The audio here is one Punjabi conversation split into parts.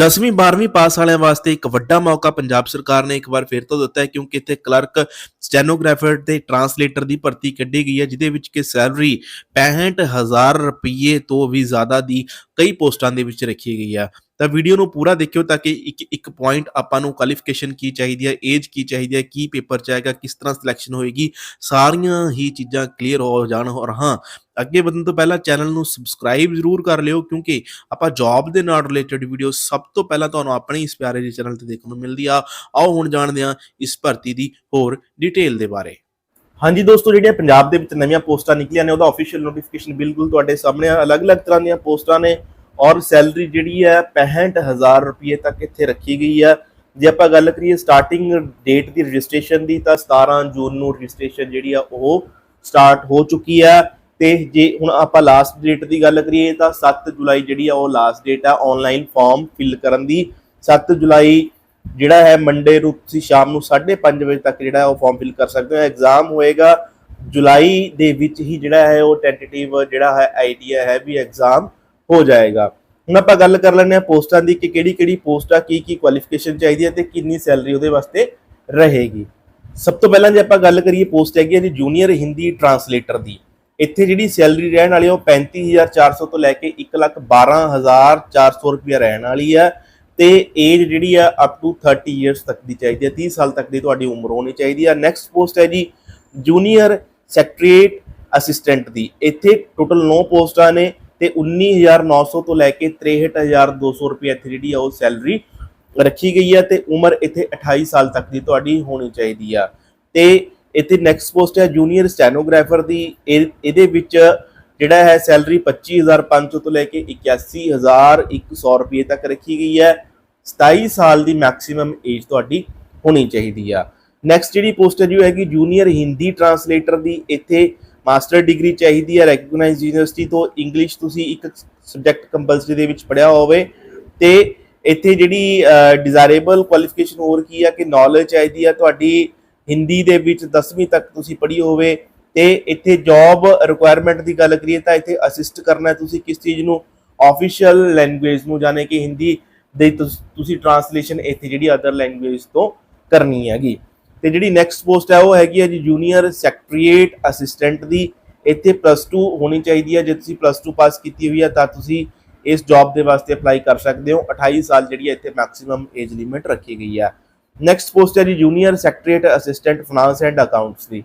10ਵੀਂ 12ਵੀਂ ਪਾਸ ਵਾਲਿਆਂ ਵਾਸਤੇ ਇੱਕ ਵੱਡਾ ਮੌਕਾ ਪੰਜਾਬ ਸਰਕਾਰ ਨੇ ਇੱਕ ਵਾਰ ਫਿਰ ਤੋਂ ਦਿੱਤਾ ਹੈ ਕਿਉਂਕਿ ਇੱਥੇ ਕਲਰਕ, ਸਟੈਨੋਗ੍ਰਾਫਰ ਤੇ ਟਰਾਂਸਲੇਟਰ ਦੀ ਭਰਤੀ ਕੱਢੀ ਗਈ ਹੈ, ਜਿਹਦੇ ਵਿੱਚ ਕਿ ਸੈਲਰੀ 65000 ਰੁਪਏ ਤੋਂ ਵੀ ਜ਼ਿਆਦਾ ਦੀ ਕਈ ਪੋਸਟਾਂ ਦੇ ਵਿੱਚ ਰੱਖੀ ਗਈ ਹੈ। ਤਾਂ ਵੀਡੀਓ ਨੂੰ ਪੂਰਾ ਦੇਖਿਓ ਤਾਂ ਕਿ ਇੱਕ ਇੱਕ ਪੁਆਇੰਟ ਆਪਾਂ ਨੂੰ ਕੁਆਲੀਫਿਕੇਸ਼ਨ ਕੀ ਚਾਹੀਦੀ ਹੈ ਏਜ ਕੀ ਚਾਹੀਦੀ ਹੈ, ਕੀ ਪੇਪਰ ਚਾਹੇਗਾ ਕਿਸ ਤਰ੍ਹਾਂ ਸਿਲੈਕਸ਼ਨ ਹੋਏਗੀ, ਸਾਰੀਆਂ ਹੀ ਚੀਜ਼ਾਂ ਕਲੀਅਰ ਹੋ ਜਾਣ ਔਰ ਹਾਂ, ਅੱਗੇ ਵਧਣ ਤੋਂ ਪਹਿਲਾਂ ਚੈਨਲ ਨੂੰ ਸਬਸਕ੍ਰਾਈਬ ਜ਼ਰੂਰ ਕਰ ਲਿਓ ਕਿਉਂਕਿ ਆਪਾਂ ਜੌਬ ਦੇ ਨਾਲ ਰਿਲੇਟਡ ਵੀਡੀਓ ਸਭ ਤੋਂ ਪਹਿਲਾਂ ਤੁਹਾਨੂੰ ਆਪਣੇ ਇਸ ਪਿਆਰੇ ਜਿਹੇ ਚੈਨਲ ਤੇ ਦੇਖਣ ਨੂੰ ਮਿਲਦੀ ਆ। ਆਓ ਹੁਣ ਜਾਣਦੇ ਹਾਂ ਇਸ ਭਰਤੀ ਦੀ ਹੋਰ ਡਿਟੇਲ ਦੇ ਬਾਰੇ। ਹਾਂਜੀ ਦੋਸਤੋ, ਜਿਹੜੀਆਂ ਪੰਜਾਬ ਦੇ ਵਿੱਚ ਨਵੀਆਂ ਪੋਸਟਾਂ ਨਿਕਲੀਆਂ ਨੇ, ਉਹਦਾ ਅਫੀਸ਼ੀਅਲ ਨੋਟੀਫਿਕੇਸ਼ਨ ਬਿਲਕੁਲ ਤੁਹਾਡੇ ਸਾਹਮਣੇ ਆ। ਅਲੱਗ-ਅਲੱਗ ਤਰ੍ਹਾਂ ਦੀਆਂ ਪੋਸਟਾਂ ਨੇ। ਔਰ ਸੈਲਰੀ ਜਿਹੜੀ ਹੈ 65000 ਰੁਪਏ ਤੱਕ ਇੱਥੇ ਰੱਖੀ ਗਈ ਹੈ। ਜੇ ਆਪਾਂ ਗੱਲ ਕਰੀਏ ਸਟਾਰਟਿੰਗ ਡੇਟ ਦੀ ਰਜਿਸਟ੍ਰੇਸ਼ਨ ਦੀ, ਤਾਂ 17 ਜੂਨ ਨੂੰ ਰਜਿਸਟ੍ਰੇਸ਼ਨ ਜਿਹੜੀ ਆ ਉਹ ਸਟਾਰਟ ਹੋ ਚੁੱਕੀ ਹੈ। ਤੇ ਜੇ ਹੁਣ ਆਪਾਂ ਲਾਸਟ ਡੇਟ ਦੀ ਗੱਲ ਕਰੀਏ, ਤਾਂ 7 ਜੁਲਾਈ ਜਿਹੜੀ ਆ ਉਹ ਲਾਸਟ ਡੇਟ ਆ ਆਨਲਾਈਨ ਫਾਰਮ ਫਿਲ ਕਰਨ ਦੀ। 7 ਜੁਲਾਈ ਜਿਹੜਾ ਹੈ ਮੰਡੇ ਨੂੰ ਤੁਸੀਂ ਸ਼ਾਮ ਨੂੰ 5:30 ਵਜੇ ਤੱਕ ਜਿਹੜਾ ਉਹ ਫਾਰਮ ਫਿਲ ਕਰ ਸਕਦੇ ਹੋ। ਐਗਜ਼ਾਮ ਹੋਏਗਾ। ਜੁਲਾਈ ਦੇ ਵਿੱਚ ਹੀ ਜਿਹੜਾ ਹੈ, ਉਹ ਟੈਂਟੇਟਿਵ ਜਿਹੜਾ ਹੈ ਆਈਡੀਆ ਹੈ ਵੀ ਐਗਜ਼ਾਮ ਹੋ ਜਾਏਗਾ। ਹੁਣ ਆਪਾਂ ਗੱਲ ਕਰ ਲੈਂਦੇ ਹਾਂ ਪੋਸਟਾਂ ਦੀ ਕਿ ਕਿਹੜੀ ਕਿਹੜੀ ਪੋਸਟ ਆ ਕੀ ਕੀ ਕੁਆਲੀਫਿਕੇਸ਼ਨ ਚਾਹੀਦੀ ਹੈ ਤੇ ਕਿੰਨੀ ਸੈਲਰੀ ਉਹਦੇ ਵਾਸਤੇ ਰਹੇਗੀ। ਸਭ ਤੋਂ ਪਹਿਲਾਂ ਜੇ ਆਪਾਂ ਗੱਲ ਕਰੀਏ ਪੋਸਟ ਹੈਗੀ ਹੈ ਜੀ ਜੂਨੀਅਰ ਹਿੰਦੀ ਟਰਾਂਸਲੇਟਰ ਦੀ। ਇੱਥੇ ਜਿਹੜੀ ਸੈਲਰੀ ਰਹਿਣ ਵਾਲੀ ਹੈ ਉਹ 35400 ਤੋਂ ਲੈ ਕੇ 112400 ਰੁਪਏ ਰਹਿਣ ਵਾਲੀ ਹੈ ਤੇ ਏਜ ਜਿਹੜੀ ਆ ਅਪ ਟੂ 30 ਇਅਰਸ ਤੱਕ ਦੀ ਚਾਹੀਦੀ ਹੈ 30 ਸਾਲ ਤੱਕ ਦੀ ਤੁਹਾਡੀ ਉਮਰ ਹੋਣੀ ਚਾਹੀਦੀ ਹੈ ਨੈਕਸਟ ਪੋਸਟ ਹੈ ਜੀ ਜੂਨੀਅਰ ਸੈਕਟਰੀਏਟ ਅਸਿਸਟੈਂਟ ਦੀ। ਇੱਥੇ ਟੋਟਲ 9 ਪੋਸਟਾਂ ਨੇ। ਤੇ 19900 ਤੋਂ ਲੈ ਕੇ 63200 ਰੁਪਏ ਇੱਥੇ ਜਿਹੜੀ ਆ ਉਹ ਸੈਲਰੀ ਰੱਖੀ ਗਈ ਹੈ ਤੇ ਉਮਰ ਇੱਥੇ 28 ਸਾਲ ਤੱਕ ਦੀ ਤੁਹਾਡੀ ਹੋਣੀ ਚਾਹੀਦੀ ਆ। ਤੇ ਇੱਥੇ ਨੈਕਸਟ ਪੋਸਟ ਹੈ ਜੂਨੀਅਰ ਸਟੈਨੋਗ੍ਰਾਫਰ ਦੀ। ਇਹ- ਇਹਦੇ ਵਿੱਚ ਜਿਹੜਾ ਹੈ ਸੈਲਰੀ 25500 ਤੋਂ ਲੈ ਕੇ 81100 ਰੁਪਏ ਤੱਕ ਰੱਖੀ ਗਈ ਹੈ। 27 ਸਾਲ ਦੀ ਮੈਕਸਿਮਮ ਏਜ ਤੁਹਾਡੀ ਹੋਣੀ ਚਾਹੀਦੀ ਆ। ਨੈਕਸਟ ਜਿਹੜੀ ਪੋਸਟ ਹੈ ਜੀ ਉਹ ਹੈਗੀ ਜੂਨੀਅਰ ਹਿੰਦੀ ਟਰਾਂਸਲੇਟਰ ਦੀ। ਇੱਥੇ ਮਾਸਟਰ ਡਿਗਰੀ ਚਾਹੀਦੀ ਹੈ ਰੈਕਗਨਾਈਜ਼ਡ ਯੂਨੀਵਰਸਿਟੀ ਤੋਂ ਇੰਗਲਿਸ਼ ਤੁਸੀਂ ਇੱਕ ਸਬਜੈਕਟ ਕੰਪਲਸਰੀ ਦੇ ਵਿੱਚ ਪੜਿਆ ਹੋਵੇ ਤੇ ਇੱਥੇ ਜਿਹੜੀ ਡਿਜ਼ਾਇਰੇਬਲ ਕੁਆਲੀਫਿਕੇਸ਼ਨ ਹੋਰ ਕੀ ਆ ਕਿ ਨੌਲੇਜ ਚਾਹੀਦੀ ਆ, ਤੁਹਾਡੀ ਹਿੰਦੀ ਦੇ ਵਿੱਚ 10ਵੀਂ ਤੱਕ ਤੁਸੀਂ ਪੜ੍ਹੀ ਹੋਵੇ ਤੇ ਇੱਥੇ ਜੌਬ ਰਿਕੁਆਇਰਮੈਂਟ ਦੀ ਗੱਲ ਕਰੀਏ ਤਾਂ ਇੱਥੇ ਅਸਿਸਟ ਕਰਨਾ ਤੁਸੀਂ ਕਿਸ ਚੀਜ਼ ਨੂੰ? ਆਫੀਸ਼ੀਅਲ ਲੈਂਗੁਏਜ ਨੂੰ, ਜਾਣੇ ਕਿ ਹਿੰਦੀ ਦੇ ਤੁਸੀਂ ਟਰਾਂਸਲੇਸ਼ਨ ਇੱਥੇ ਜਿਹੜੀ ਅਦਰ ਲੈਂਗੁਏਜ ਤੋਂ ਕਰਨੀ ਹੈਗੀ। ਤੇ ਜਿਹੜੀ ਨੈਕਸਟ ਪੋਸਟ ਹੈ ਉਹ ਹੈਗੀ ਹੈ ਜੀ ਜੂਨੀਅਰ ਸੈਕਟਰੀਏਟ ਅਸਿਸਟੈਂਟ ਦੀ। ਇੱਥੇ ਪਲੱਸ 2 ਹੋਣੀ ਚਾਹੀਦੀ ਹੈ। ਜੇ ਤੁਸੀਂ ਪਲੱਸ 2 ਪਾਸ ਕੀਤੀ ਹੋਈ ਹੈ ਤਾਂ ਤੁਸੀਂ ਇਸ ਜੌਬ ਦੇ ਵਾਸਤੇ ਅਪਲਾਈ ਕਰ ਸਕਦੇ ਹੋ। 28 ਸਾਲ ਜਿਹੜੀ ਹੈ ਇੱਥੇ ਮੈਕਸਿਮਮ ਏਜ ਲਿਮਿਟ ਰੱਖੀ ਗਈ ਹੈ। ਨੈਕਸਟ ਪੋਸਟ ਹੈ ਜੀ junior secretariat assistant finance and accounts ਦੀ।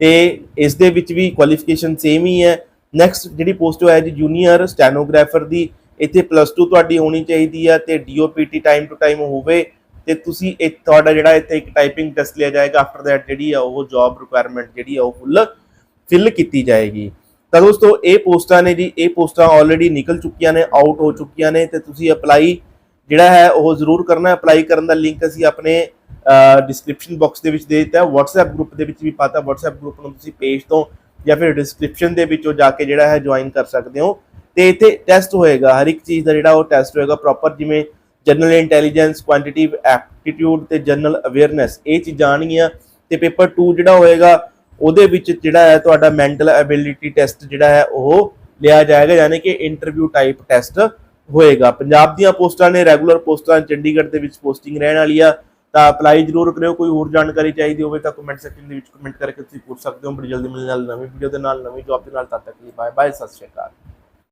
ਤੇ ਇਸ ਦੇ ਵਿੱਚ ਵੀ ਕੁਆਲੀਫਿਕੇਸ਼ਨ ਸੇਮ ਹੀ ਹੈ। ਨੈਕਸਟ ਜਿਹੜੀ ਪੋਸਟ ਹੈ ਜੀ ਜੂਨੀਅਰ ਸਟੈਨੋਗ੍ਰਾਫਰ ਦੀ। ਇੱਥੇ ਪਲੱਸ 2 ਤੁਹਾਡੀ ਹੋਣੀ ਚਾਹੀਦੀ ਹੈ ਤੇ ਡੀਓਪੀਟੀ ਟਾਈਮ ਟੂ ਟਾਈਮ ਹੋਵੇ। ਤੇ ਤੁਸੀਂ ਇਹ ਤੁਹਾਡਾ ਜਿਹੜਾ ਇੱਥੇ ਇੱਕ ਟਾਈਪਿੰਗ ਟੈਸਟ ਲਿਆ ਜਾਏਗਾ ਆਫਟਰ ਦੈਟ ਜਿਹੜੀ ਆ ਉਹ ਜੌਬ ਰਿਕੁਆਇਰਮੈਂਟ ਜਿਹੜੀ ਆ ਉਹ ਫੁੱਲ ਫਿਲ ਕੀਤੀ ਜਾਏਗੀ। ਤਾਂ ਦੋਸਤੋ, ਇਹ ਪੋਸਟਾਂ ਨੇ ਜੀ, ਇਹ ਪੋਸਟਾਂ ਆਲਰੇਡੀ ਨਿਕਲ ਚੁੱਕੀਆਂ ਨੇ ਆਊਟ ਹੋ ਚੁੱਕੀਆਂ ਨੇ ਤੇ ਤੁਸੀਂ ਅਪਲਾਈ ਜਿਹੜਾ ਹੈ ਉਹ ਜ਼ਰੂਰ ਕਰਨਾ। ਅਪਲਾਈ ਕਰਨ ਦਾ ਲਿੰਕ ਅਸੀਂ ਆਪਣੇ ਡਿਸਕ੍ਰਿਪਸ਼ਨ ਬਾਕਸ ਦੇ ਵਿੱਚ ਦੇ ਦਿੱਤਾ। ਹੈ WhatsApp ਗਰੁੱਪ ਦੇ ਵਿੱਚ ਵੀ ਪਾਤਾ। WhatsApp ਗਰੁੱਪ ਨੂੰ ਤੁਸੀਂ ਪੇਜ ਤੋਂ ਜਾਂ ਫਿਰ ਡਿਸਕ੍ਰਿਪਸ਼ਨ ਦੇ ਵਿੱਚੋਂ ਜਾ ਕੇ ਜਿਹੜਾ ਹੈ ਜੁਆਇਨ ਕਰ ਸਕਦੇ ਹੋ। ਤੇ ਇੱਥੇ ਟੈਸਟ ਹੋਏਗਾ। ਹਰ ਇੱਕ ਚੀਜ਼ ਦਾ ਜਿਹੜਾ ਉਹ ਟੈਸਟ ਹੋਏਗਾ ਪ੍ਰੋਪਰ ਜਿਵੇਂ ਜਨਰਲ ਇੰਟੈਲੀਜੈਂਸ ਕੁਆਂਟੀਟਿਵ ਐਪਟੀਟਿਊਡ ਤੇ ਜਨਰਲ ਅਵੇਅਰਨੈਸ ਇਹ ਚੀਜ਼ਾਂ ਆਣਗੀਆਂ ਤੇ ਪੇਪਰ 2 ਜਿਹੜਾ ਹੋਏਗਾ, ਉਹਦੇ ਵਿੱਚ ਜਿਹੜਾ ਹੈ ਤੁਹਾਡਾ ਮੈਂਟਲ ਐਬਿਲਿਟੀ ਟੈਸਟ ਜਿਹੜਾ ਹੈ, ਉਹ ਲਿਆ ਜਾਏਗਾ, ਯਾਨੀ ਕਿ ਇੰਟਰਵਿਊ ਟਾਈਪ ਟੈਸਟ ਹੋਏਗਾ। ਪੰਜਾਬ ਦੀਆਂ ਪੋਸਟਾਂ ਨੇ ਰੈਗੂਲਰ ਪੋਸਟਾਂ, ਚੰਡੀਗੜ੍ਹ ਦੇ ਵਿੱਚ ਪੋਸਟਿੰਗ ਰਹਿਣ ਵਾਲੀ ਆ, ਤਾਂ ਅਪਲਾਈ ਜ਼ਰੂਰ ਕਰਿਓ, ਕੋਈ ਹੋਰ ਜਾਣਕਾਰੀ ਚਾਹੀਦੀ ਹੋਵੇ ਤਾਂ ਕਮੈਂਟ ਸੈਕਸ਼ਨ ਦੇ ਵਿੱਚ ਕਮੈਂਟ ਕਰਕੇ ਤੁਸੀਂ ਪੁੱਛ ਸਕਦੇ ਹੋ। ਬੜੀ ਜਲਦੀ ਮਿਲਣ ਨਾਲ ਨਵੀਂ ਵੀਡੀਓ ਦੇ ਨਾਲ, ਨਵੀਂ ਜੌਬ ਦੇ ਨਾਲ, ਤਦ ਤੱਕ ਲਈ ਬਾਏ ਬਾਏ ਸਤਿ ਸ਼੍ਰੀ ਅਕਾਲ।